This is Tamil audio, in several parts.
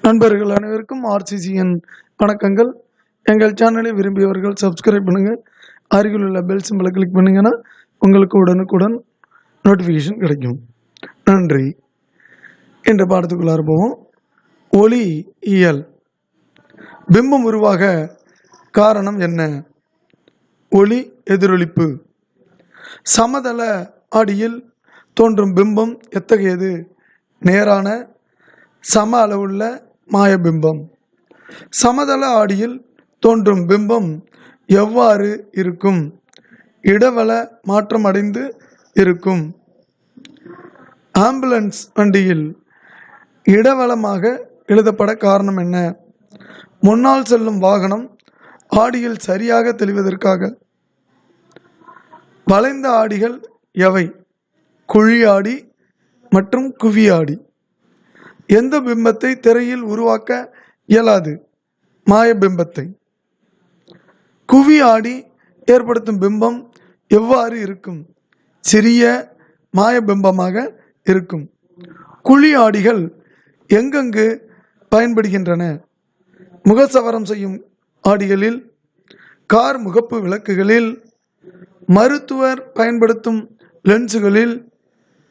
நண்பர்கள் அனைவருக்கும் ஆர்சிசியின் வணக்கங்கள். எங்கள் சேனலை விரும்பியவர்கள் சப்ஸ்கிரைப் பண்ணுங்கள் அருகில் உள்ள பெல் சிம்பிளை கிளிக் பண்ணிங்கன்னா உங்களுக்கு உடனுக்குடன் நோட்டிஃபிகேஷன் கிடைக்கும். நன்றி. என்ற பாடத்துக்குள்ளார போவோம். ஒளி இயல். பிம்பம் உருவாக காரணம் என்ன? ஒளி எதிரொலிப்பு. சமதள ஆடியில் தோன்றும் பிம்பம் எத்தகையது? நேரான சம அளவுள்ள மாயபிம்பம். சமதள ஆடியில் தோன்றும் பிம்பம் எவ்வாறு இருக்கும்? இடவள மாற்றமடைந்து இருக்கும். ஆம்புலன்ஸ் வண்டியில் இடவளமாக எழுதப்பட காரணம் என்ன? முன்னால் செல்லும் வாகனம் ஆடியில் சரியாக தெளிவதற்காக. வளைந்த ஆடிகள் எவை? குழி ஆடி மற்றும் குவி ஆடி. எந்த பிம்பத்தை திரையில் உருவாக்க இயலாது? மாய பிம்பத்தை. குவி ஆடி ஏற்படுத்தும் பிம்பம் எவ்வாறு இருக்கும்? சிறிய மாய பிம்பமாக இருக்கும். குழி ஆடிகள் எங்கெங்கு பயன்படுகின்றன? முகசவரம் செய்யும் ஆடிகளில் கார் முகப்பு விளக்குகளில் மருத்துவர் பயன்படுத்தும் லென்ஸுகளில்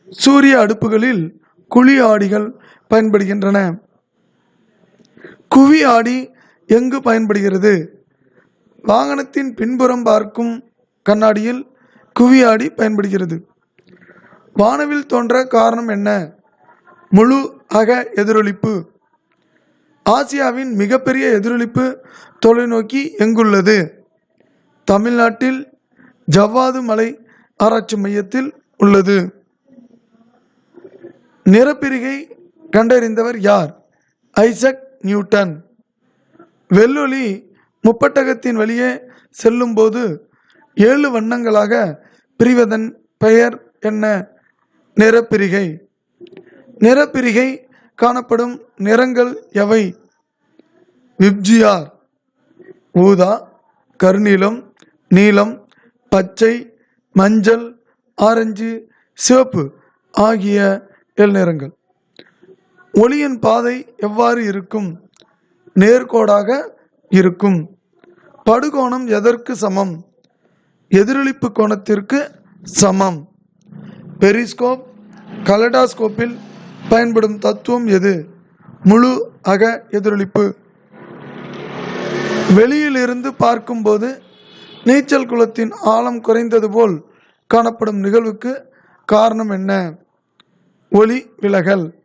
சூரிய அடுப்புகளில் குழி ஆடிகள் பயன்படுகின்றன. குவி ஆடி எங்கு பயன்படுகிறது? வாகனத்தின் பின்புறம் பார்க்கும் கண்ணாடியில் குவி ஆடி பயன்படுகிறது. வானவில் தோன்ற காரணம் என்ன? முழு அக எதிரொலிப்பு. ஆசியாவின் மிகப்பெரிய எதிரொலிப்பு தொலைநோக்கி எங்குள்ளது? தமிழ்நாட்டில் ஜவ்வாது மலை ஆராய்ச்சி மையத்தில் உள்ளது. நிறப்பிரிகை கண்டறிந்தவர் யார்? Isaac Newton. வெள்ளொளி முப்பட்டகத்தின் வழியே செல்லும்போது ஏழு வண்ணங்களாக பிரிவதன் பெயர் என்ன? நிறப்பிரிகை. நிறப்பிரிகை காணப்படும் நிறங்கள் எவை? விப்ஜியார். ஊதா கருநீலம் நீலம் பச்சை மஞ்சள் ஆரஞ்சு சிவப்பு ஆகிய ஏழு நிறங்கள் ஒளியின் பாதை எவ்வாறு இருக்கும்? நேர்கோடாக இருக்கும். படுகோணம் எதற்கு சமம்? எதிரொலிப்பு கோணத்திற்கு சமம். பெரிஸ்கோப் கலடாஸ்கோப்பில் பயன்படும் தத்துவம் எது? முழு அக எதிரொலிப்பு வெளியிலிருந்து பார்க்கும்போது நீச்சல் குளத்தின் ஆழம் குறைந்தது போல் காணப்படும் நிகழ்வுக்கு காரணம் என்ன? ஒளி விலகல்.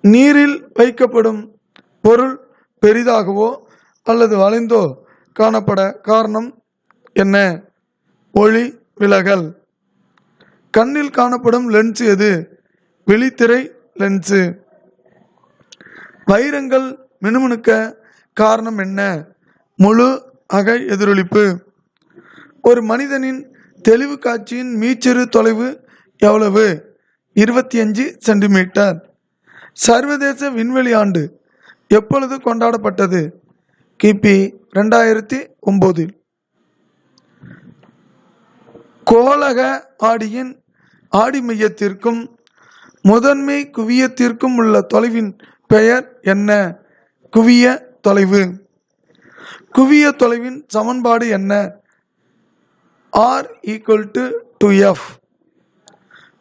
நீரில் வைக்கப்படும் பொருள் பெரிதாகவோ அல்லது வளைந்தோ காணப்பட காரணம் என்ன? ஒளி விலகல். கண்ணில் காணப்படும் லென்ஸ் எது? விழித்திரை லென்ஸு. வைரங்கள் மினுமினுக்க காரணம் என்ன? முழு அகை எதிரொலிப்பு. ஒரு மனிதனின் தெளிவு காட்சியின் மீச்சிறு தொலைவு எவ்வளவு? இருபத்தி அஞ்சு சென்டிமீட்டர். சர்வதேச விண்வெளி ஆண்டு எப்பொழுது கொண்டாடப்பட்டது? கிபி ரெண்டாயிரத்தி ஒம்போதில் கோலக ஆடியின் ஆடி மையத்திற்கும் முதன்மை குவியத்திற்கும் உள்ள தொலைவின் பெயர் என்ன? குவிய தொலைவு. குவிய தொலைவின் சமன்பாடு என்ன? R equal to two F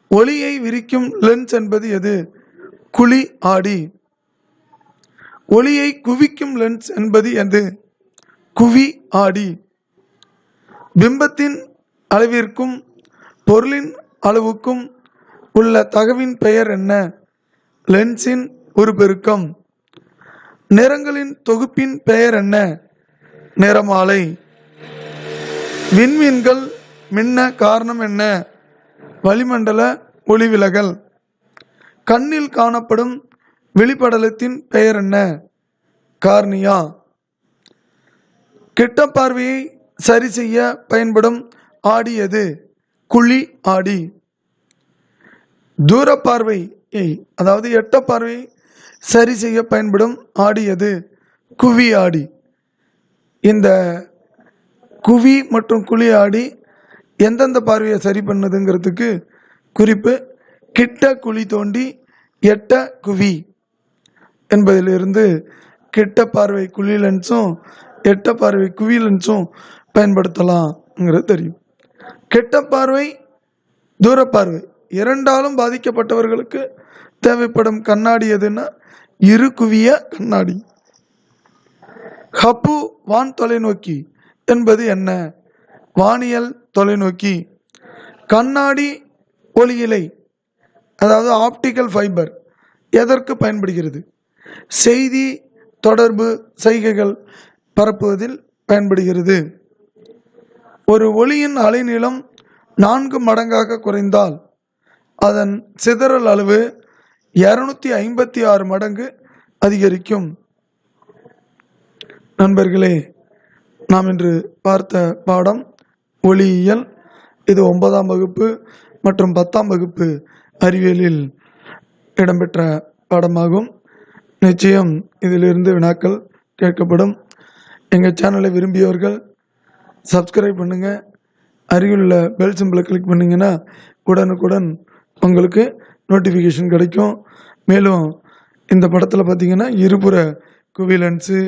ஒளியை விரிக்கும் லென்ஸ் என்பது எது? குழி ஆடி. ஒளியை குவிக்கும் லென்ஸ் என்பது எது? குவி ஆடி. பிம்பத்தின் அளவிற்கும் பொருளின் அளவுக்கும் உள்ள தகவின் பெயர் என்ன? லென்ஸின் ஒரு பெருக்கம். நிறங்களின் தொகுப்பின் பெயர் என்ன? நிறமாலை. விண்மீன்கள் மின்ன காரணம் என்ன? வளிமண்டல ஒளிவிலகல். கண்ணில் காணப்படும் வெளிப்படலத்தின் பெயர் என்ன? கார்னியா. கிட்ட பார்வையை சரி செய்ய பயன்படும் ஆடி எது? குழி ஆடி. தூர பார்வையை அதாவது எட்ட பார்வையை சரி செய்ய பயன்படும் ஆடி எது? குவி ஆடி. இந்த குவி மற்றும் குழி ஆடி எந்தெந்த பார்வையை சரி பண்ணுதுங்கிறதுக்கு குறிப்பு கிட்ட குழி தோண்டி எட்ட குவி என்பதிலிருந்து கிட்ட பார்வை குழி லென்ஸும் எட்ட பார்வை குவி லென்ஸும் பயன்படுத்தலாம்ங்கிறது தெரியும். கெட்ட பார்வை தூர பார்வை இரண்டாலும் பாதிக்கப்பட்டவர்களுக்கு தேவைப்படும் கண்ணாடி எதுன்னா இரு குவிய கண்ணாடி. ஹப்பு வான் தொலைநோக்கி என்பது என்ன? வானியல் தொலைநோக்கி. கண்ணாடி ஒளியிலை அதாவது ஆப்டிக்கல் ஃபைபர் எதற்கு பயன்படுகிறது? செய்தி தொடர்பு செய்கைகள் பரப்புவதில் பயன்படுகிறது. ஒரு ஒளியின் அலைநீளம் நான்கு மடங்காக குறைந்தால் அதன் சிதறல் அளவு இரநூத்தி ஐம்பத்தி ஆறு மடங்கு அதிகரிக்கும். நண்பர்களே நாம் இன்று பார்த்த பாடம் ஒளியியல். இது ஒன்பதாம் வகுப்பு மற்றும் பத்தாம் வகுப்பு அறிவியலில் இடம்பெற்ற பாடமாகும். நிச்சயம் இதிலிருந்து வினாக்கள் கேட்கப்படும். எங்கள் சேனலை விரும்பியவர்கள் சப்ஸ்கிரைப் பண்ணுங்கள் அருகிலுள்ள பெல் சிம்பிளை கிளிக் பண்ணிங்கன்னா உடனுக்குடன் உங்களுக்கு நோட்டிஃபிகேஷன் கிடைக்கும். மேலும் இந்த படத்தில் பார்த்தீங்கன்னா இருபுற குவி லென்ஸு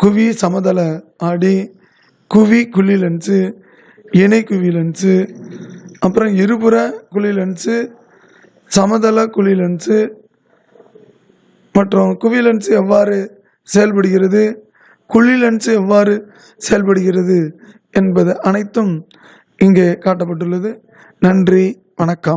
குவி சமதள ஆடி குவி குழி லென்ஸு இணை குவி லென்ஸு அப்புறம் இருபுற குழி லென்ஸு சமதள குழி லென்ஸு மற்றும் குவி லென்ஸ் எவ்வாறு செயல்படுகிறது? குழி லென்ஸ் எவ்வாறு செயல்படுகிறது என்பது அனைத்தும் இங்கே காட்டப்பட்டுள்ளது. நன்றி வணக்கம்.